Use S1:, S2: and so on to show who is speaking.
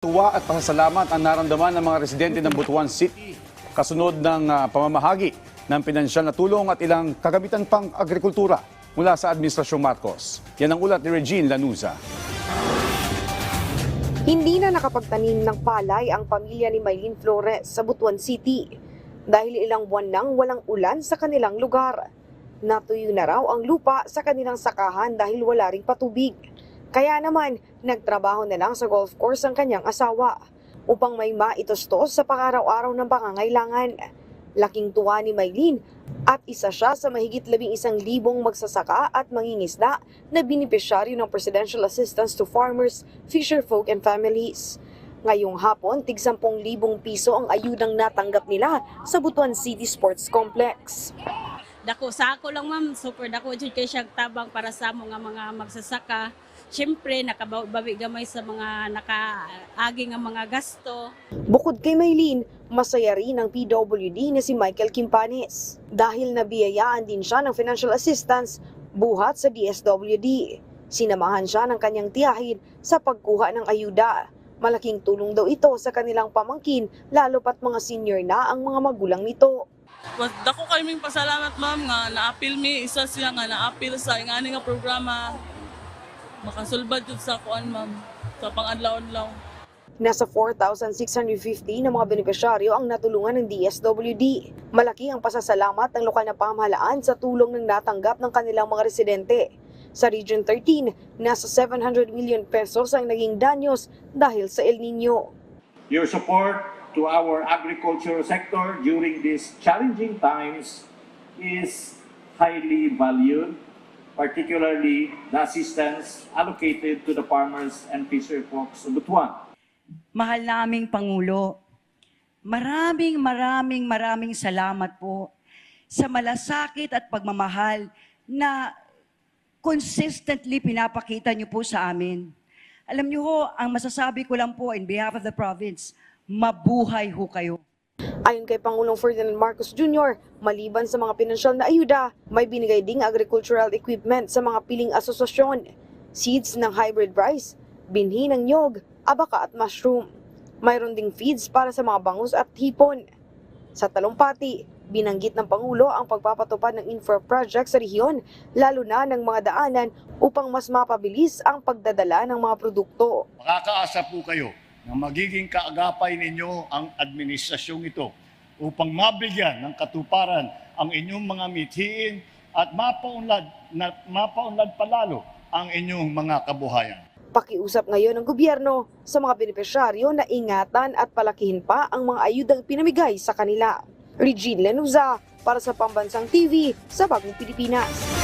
S1: Tuwa at pasasalamat ang naramdaman ng mga residente ng Butuan City kasunod ng ah, pamamahagi ng pinansyal na tulong at ilang kagamitan pang agrikultura mula sa Administrasyong Marcos. Yan ang ulat ni Regine Lanuza.
S2: Hindi na nakapagtanim ng palay ang pamilya ni Maylene Flores sa Butuan City dahil ilang buwan nang walang ulan sa kanilang lugar. Natuyo na raw ang lupa sa kanilang sakahan dahil wala ring patubig. Kaya naman, nagtrabaho na lang sa golf course ang kanyang asawa upang may maitostos sa pangaraw-araw ng pangangailangan. Laking tuwa ni Maylene at isa siya sa mahigit labing isang libong magsasaka at mangingisda na binipisyaryo ng Presidential Assistance to Farmers, Fisherfolk and Families. Ngayong hapon, tig 10,000 piso ang ayudang natanggap nila sa Butuan City Sports Complex.
S3: Dako sa ako lang ma'am, super dako jud kay siya tabang para sa mga mga magsasaka. Siyempre nakabawi gamay sa mga nakaagi nga mga gasto.
S2: Bukod kay Maylene, masaya rin ang PWD na si Michael Kimpanes dahil nabiyayaan din siya ng financial assistance buhat sa DSWD. Sinamahan siya ng kanyang tiyahin sa pagkuha ng ayuda. Malaking tulong daw ito sa kanilang pamangkin lalo pat mga senior na ang mga magulang nito.
S4: Dako kay ming pasalamat ma'am nga naapil mi isa siya nga naapil sa ingani nga programa. Makasulbad jud sa kuan ma'am sa pangadlaw-adlaw.
S2: Nasa 4,650 na mga benepisyaryo ang natulungan ng DSWD. Malaki ang pasasalamat ng lokal na pamahalaan sa tulong ng natanggap ng kanilang mga residente. Sa Region 13, nasa 700 million pesos ang naging danyos dahil sa El Nino.
S5: Your support to our agricultural sector during these challenging times is highly valued, particularly the assistance allocated to the farmers and fisher folks of Butuan.
S6: mahal naming Pangulo, maraming maraming maraming salamat po sa malasakit at pagmamahal na consistently pinapakita niyo po sa amin. Alam niyo ho, ang masasabi ko lang po in behalf of the province, mabuhay ho kayo.
S2: Ayon kay Pangulong Ferdinand Marcos Jr., maliban sa mga pinansyal na ayuda, may binigay ding agricultural equipment sa mga piling asosasyon, seeds ng hybrid rice, binhi ng nyog, abaka at mushroom. Mayroon ding feeds para sa mga bangus at hipon. Sa talumpati, binanggit ng Pangulo ang pagpapatupad ng infra project sa rehiyon, lalo na ng mga daanan upang mas mapabilis ang pagdadala ng mga produkto.
S7: Makakaasa po kayo na magiging kaagapay ninyo ang administrasyong ito upang mabigyan ng katuparan ang inyong mga mithiin at mapaunlad, na, mapaunlad palalo ang inyong mga kabuhayan.
S2: Pakiusap ngayon ng gobyerno sa mga benepisyaryo na ingatan at palakihin pa ang mga ayudang pinamigay sa kanila. Regine Lenuza para sa Pambansang TV sa Bagong Pilipinas.